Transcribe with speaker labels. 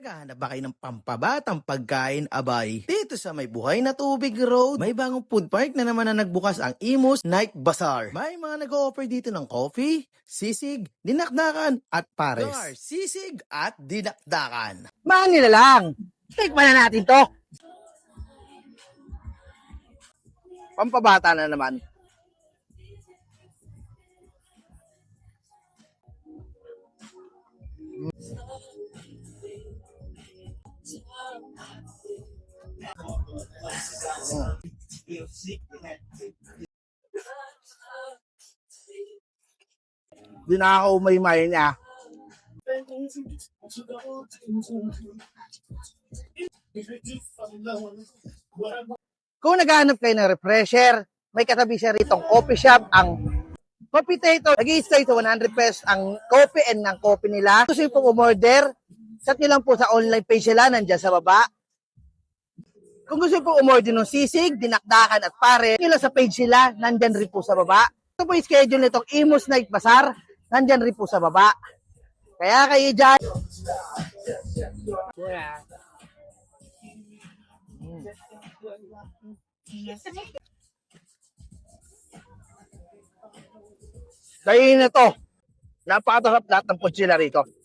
Speaker 1: Naghahanap ba kayo ng pampabatang pagkain abay? Dito sa may buhay na tubig road, may bagong food park na naman na nagbukas ang Imus Night Bazaar. May mga nag-offer dito ng coffee, sisig, dinakdakan at pares. Bar, sisig at dinakdakan.
Speaker 2: Mahal nila lang. Tikman na natin to. Pampabata na naman. Di na ako umay-may niya. Kung naghahanap kayo ng refresher, may katabi siya rito coffee shop, ang Coffee Tato. nag stay to 100 pesos ang coffee and ng coffee nila. Gusto nyo pong chat nyo lang po sa online page nila, nandyan sa baba. Kung gusto pong umorder ng sisig, dinakdakan at pare, nyo lang sa page nila, nandyan rin po sa baba. Ito po yung schedule nitong Imus Night Bazaar, nandyan rin po sa baba. Kaya kayo dyan, Kayo na to. Napakasarap lahat ng food sila rito.